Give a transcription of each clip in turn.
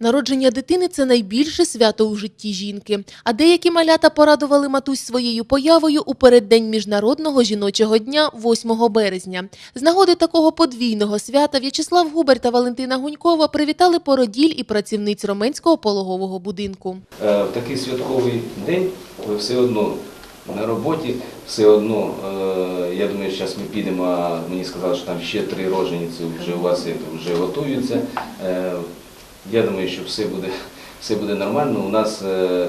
Народження дитини це найбільше свято у житті жінки. А деякі малята порадували матусь своєю появою у переддень міжнародного жіночого дня 8 березня. З нагоди такого подвійного свята В'ячеслав Губер та Валентина Гунькова привітали породіль і працівниць Роменського пологового будинку. Е, В такий святковий день ви все одно на роботі, все одно, е, я думаю, зараз ми підемо, мені сказали, що там ще три рожениці вже у вас е, вже готуються. Я думаю, що все буде, все буде нормально. У нас е,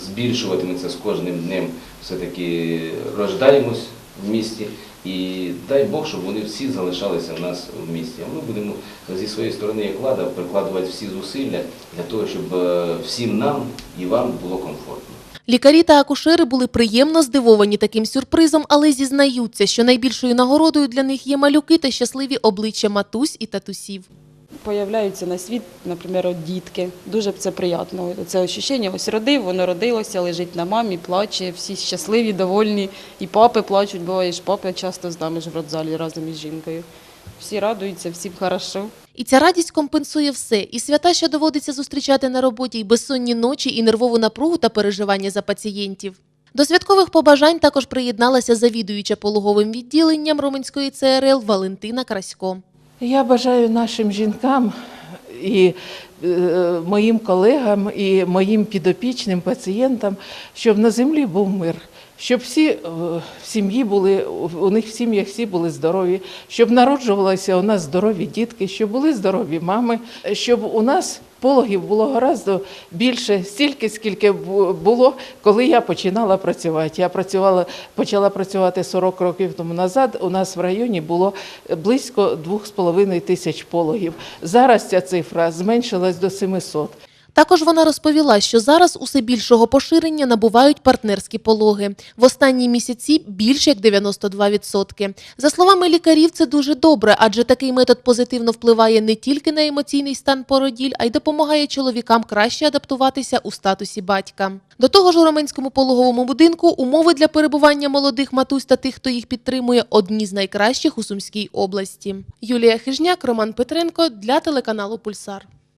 збільшуватиметься з кожним днем все-таки рождаємось в місті. І дай Бог, щоб вони всі залишалися в нас в місті. Ми будемо зі своєї сторони, як влада, прикладувати всі зусилля для того, щоб е, всім нам і вам було комфортно. Лікарі та акушери були приємно здивовані таким сюрпризом, але зізнаються, що найбільшою нагородою для них є малюки та щасливі обличчя матусь і татусів. Появляються на світ, наприклад, дітки. Дуже це приємно. Це ощущення, ось родив, воно родилося, лежить на мамі, плаче, всі щасливі, довольні. І папи плачуть, буває ж папи часто з нами ж в родзалі разом із жінкою. Всі радуються, всім хорошо. І ця радість компенсує все: і свята, що доводиться зустрічати на роботі, і безсонні ночі, і нервову напругу та переживання за пацієнтів. До святкових побажань також приєдналася завідуюча пологовим відділенням Роменської ЦРЛ Валентина Красько. Я бажаю нашим жінкам і е, моїм колегам, і моїм підопічним пацієнтам, щоб на землі був мир, щоб всі е, в сім'ї були, у них в сім'ях всі були здорові, щоб народжувалися у нас здорові дітки, щоб були здорові мами, щоб у нас пологів було гораздо більше, стільки, скільки бу- було, коли я починала працювати. Я працювала, почала працювати 40 років тому назад. У нас в районі було близько 2,5 тисяч пологів. Зараз ця цифра зменшилась до 700. Також вона розповіла, що зараз усе більшого поширення набувають партнерські пологи. В останні місяці більше як 92%. За словами лікарів, це дуже добре, адже такий метод позитивно впливає не тільки на емоційний стан породіль, а й допомагає чоловікам краще адаптуватися у статусі батька. До того ж, у Роменському пологовому будинку умови для перебування молодих матусь та тих, хто їх підтримує, одні з найкращих у Сумській області. Юлія Хижняк, Роман Петренко для телеканалу Пульсар.